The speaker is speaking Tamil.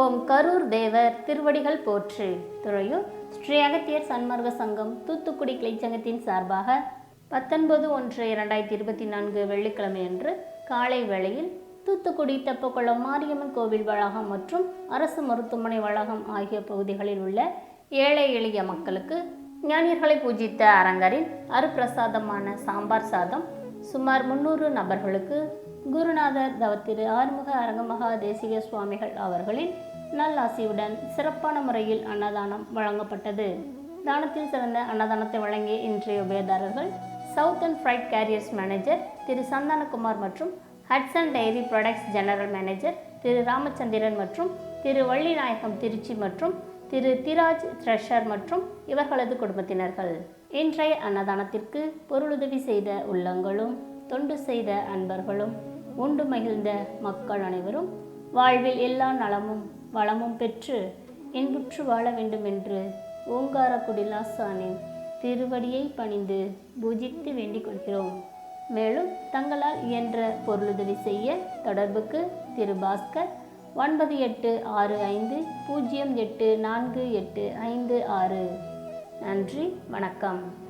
ஓம் கரூர் தேவர் திருவடிகள் போற்று. துறையூர் ஸ்ரீ அகத்தியர் சன்மார்க்க சங்கம் தூத்துக்குடி கிளைச்சங்கத்தின் சார்பாக பத்தொன்பது ஒன்று இரண்டாயிரத்தி இருபத்தி நான்கு வெள்ளிக்கிழமை அன்று காலை வேளையில் தூத்துக்குடி தெப்பக்குளம் மாரியம்மன் கோவில் வளாகம் மற்றும் அரசு மருத்துவமனை வளாகம் ஆகிய பகுதிகளில் உள்ள ஏழை எளிய மக்களுக்கு ஞானியர்களை பூஜித்த அரங்கரின் அருப்பிரசாதமான சாம்பார் சாதம் சுமார் முன்னூறு நபர்களுக்கு குருநாதர் தவத்திரு ஆறுமுக அரங்கமகா தேசிக சுவாமிகள் அவர்களின் நல்லாசியுடன் சிறப்பான முறையில் அன்னதானம் வழங்கப்பட்டது. தானத்தில் சிறந்த அன்னதானத்தை வழங்கிய இன்றைய உபயதாரர்கள் south and freight carriers manager Thiru Santhanakumar மற்றும் Hatsun dairy products general manager Thiru Ramachandran மற்றும் திரு வள்ளிநாயகம் திருச்சி மற்றும் திரு திராஜ் த்ரெஷர் மற்றும் இவர்களது குடும்பத்தினர்கள். இன்றைய அன்னதானத்திற்கு பொருளுதவி செய்த உள்ளங்களும் தொண்டு செய்த அன்பர்களும் உண்டு மகிழ்ந்த மக்கள் அனைவரும் வாழ்வில் எல்லா நலமும் வளமும் பெற்று இன்புற்று வாழ வேண்டும் என்று ஓங்காரக்குடி லாசானின் திருவடியை பணிந்து பூஜித்து வேண்டிக் கொள்கிறோம். மேலும் தங்களால் இயன்ற பொருளுதவி செய்ய தொடர்புக்கு திரு பாஸ்கர் ஒன்பது எட்டு ஆறு ஐந்து பூஜ்ஜியம் எட்டு நான்கு எட்டு ஐந்து ஆறு. நன்றி வணக்கம்.